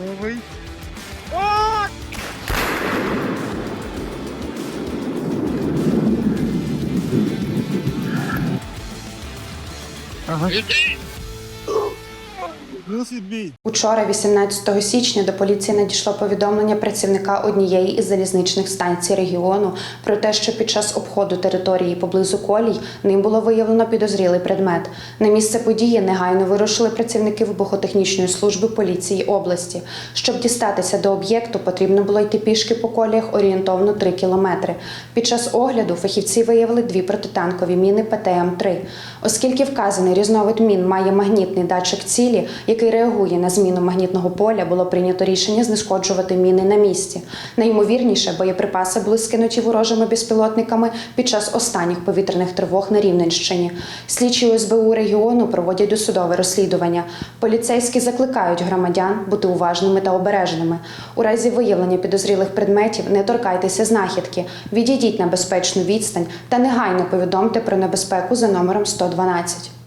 Готовий. Ага. Досить бій. Учора, 18 січня, до поліції надійшло повідомлення працівника однієї із залізничних станцій регіону про те, що під час обходу території поблизу колій ним було виявлено підозрілий предмет. На місце події негайно вирушили працівники вибухотехнічної служби поліції області. Щоб дістатися до об'єкту, потрібно було йти пішки по коліях орієнтовно 3 кілометри. Під час огляду фахівці виявили дві протитанкові міни ПТМ-3. Оскільки вказаний різновид мін має магнітний датчик цілі, який реагує на зміну магнітного поля, було прийнято рішення знешкоджувати міни на місці. Найімовірніше, боєприпаси були скинуті ворожими безпілотниками під час останніх повітряних тривог на Рівненщині. Слідчі СБУ регіону проводять досудове розслідування. Поліцейські закликають громадян бути уважними та обережними. У разі виявлення підозрілих предметів не торкайтеся знахідки, відійдіть на безпечну відстань та негайно повідомте про небезпеку за номером 112.